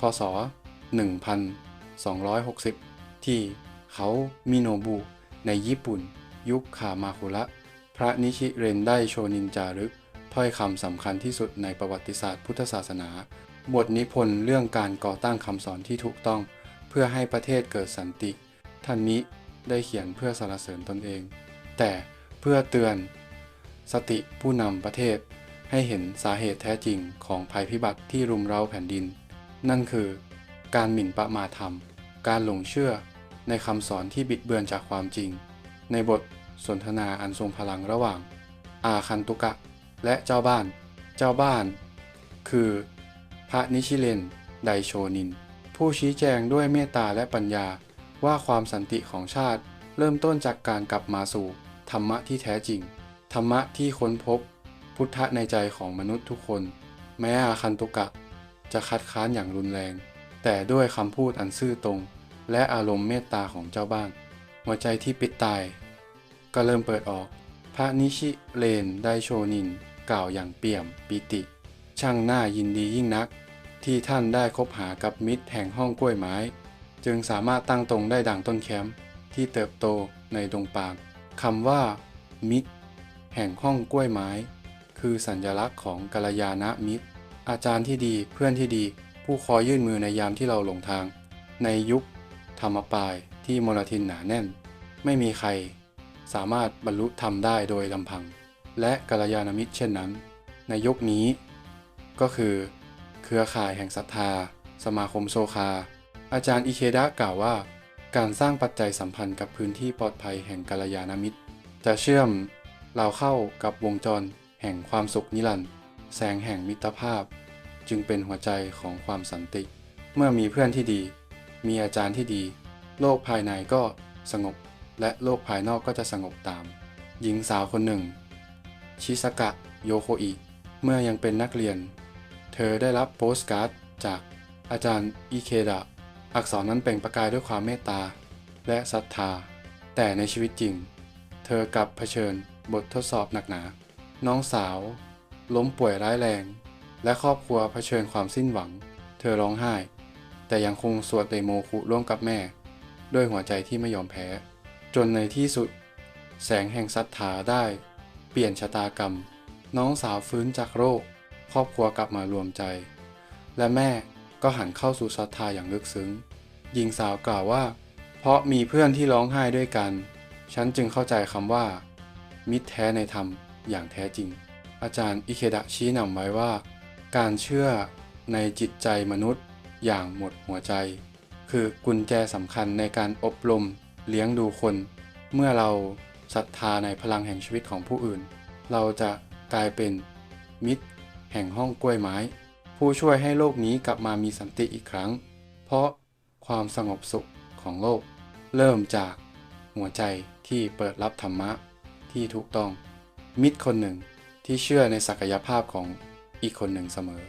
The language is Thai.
คศ 1260 ที่เขามิโนบุในญี่ปุ่น ยุคคามาคุระ พระนิชิเรนได้โชนินจารึก ถ้อยคำสำคัญที่สุดในประวัติศาสตร์พุทธศาสนา บทนิพนธ์เรื่องการก่อตั้งคำสอนที่ถูกต้อง เพื่อให้ประเทศเกิดสันติ ท่านมิได้เขียนเพื่อสรรเสริญตนเอง แต่เพื่อเตือน สติผู้นำประเทศให้เห็นสาเหตุแท้จริงของภัยพิบัติที่รุมเร้าแผ่นดิน นั่นคือการหมิ่นประมาทธรรม การหลงเชื่อในคำสอนที่บิดเบือนจากความจริง ในบทสนทนาอันทรงพลังระหว่าง อาคันตุกะ และเจ้าบ้าน เจ้าบ้าน คือ พระนิชิเลน ไดโชนิน ผู้ชี้แจงด้วยเมตตาและปัญญาว่าความสันติของชาติ เริ่มต้นจากการกลับมาสู่ ธรรมะที่แท้จริง ธรรมะที่ค้นพบ พุทธะในใจของมนุษย์ทุกคน แม้อาคันตุกะ จะคัดค้านอย่างรุนแรง แต่ด้วยคำพูดอันซื่อตรง และอารมณ์เมตตาของเจ้าบ้าน หัวใจที่ปิดตาย ก็เริ่มเปิดออก พระนิชิเลนไดโชนิน กล่าวอย่างเปี่ยมปิติ ช่างน้ายินดียิ่งนัก ที่ท่านได้คบหากับมิตรแห่งห้องกล้วยไม้ จึงสามารถตั้งตรงได้ดังต้นแคมป์ที่เติบโตในดงปางคำว่า มิตร แห่งห้องกล้วยไม้ คือสัญลักษณ์ของกัลยาณมิตร อาจารย์ที่ดีเพื่อนที่ดี ผู้คอยยื่นมือในยามที่เราหลงทาง ในยุคธรรมปายที่มลทินหนาแน่น ไม่มีใคร สามารถบรรลุธรรมได้โดยลำพัง และกัลยาณมิตรเช่นนั้น ในยุคนี้ ก็คือ เครือข่ายแห่งศรัทธา สมาคมโซคา อาจารย์อิเคดะกล่าวว่า การสร้างปัจจัยสัมพันธ์กับพื้นที่ปลอดภัยแห่งกัลยาณมิตร จะเชื่อมเราเข้ากับวงจรแห่งความสุขนิรันดร์ แสงแห่งมิตรภาพ จึงเป็นหัวใจของความสันติ เมื่อมีเพื่อนที่ดี มีอาจารย์ที่ดี โลกภายในก็สงบ และโลกภายนอกก็จะสงบตาม หญิงสาวคนหนึ่ง ชิสกะโยโคอิ เมื่อยังเป็นนักเรียน เธอได้รับโปสการ์ดจากอาจารย์อิเคดะ อักษรนั้นเปล่งประกายด้วยความเมตตา และศรัทธา แต่ในชีวิตจริง เธอกลับเผชิญบททดสอบหนักหนา น้องสาว ล้มป่วยร้ายแรง และครอบครัวเผชิญความสิ้นหวัง เธอร้องไห้ แต่ยังคงสวดเดโมคุร่วมกับแม่ ด้วยหัวใจที่ไม่ยอมแพ้ จนในที่สุด แสงแห่งศรัทธาได้ เปลี่ยนชะตากรรม น้องสาวฟื้นจากโรค ครอบครัวกลับมารวมใจ และแม่ก็หันเข้าสู่ศรัทธาอย่างลึกซึ้งหญิงสาวกล่าวว่า เพราะมีเพื่อนที่ร้องไห้ด้วยกัน ฉันจึงเข้าใจคำว่า มิตรแท้ในธรรมอย่างแท้จริง อาจารย์อิเคดะชี้นำไว้ว่า การเชื่อในจิตใจมนุษย์อย่างหมดหัวใจ คือกุญแจสำคัญในการอบรมเลี้ยงดูคน เมื่อเราศรัทธาในพลังแห่งชีวิตของผู้อื่น เราจะกลายเป็นมิตร แห่งห้องกล้วยไม้ ผู้ช่วยให้โลกนี้กลับมามีสันติอีกครั้ง เพราะความสงบสุขของโลก เริ่มจากหัวใจที่เปิดรับธรรมะที่ถูกต้อง มิตรคนหนึ่ง ที่เชื่อในศักยภาพของอีกคนหนึ่งเสมอ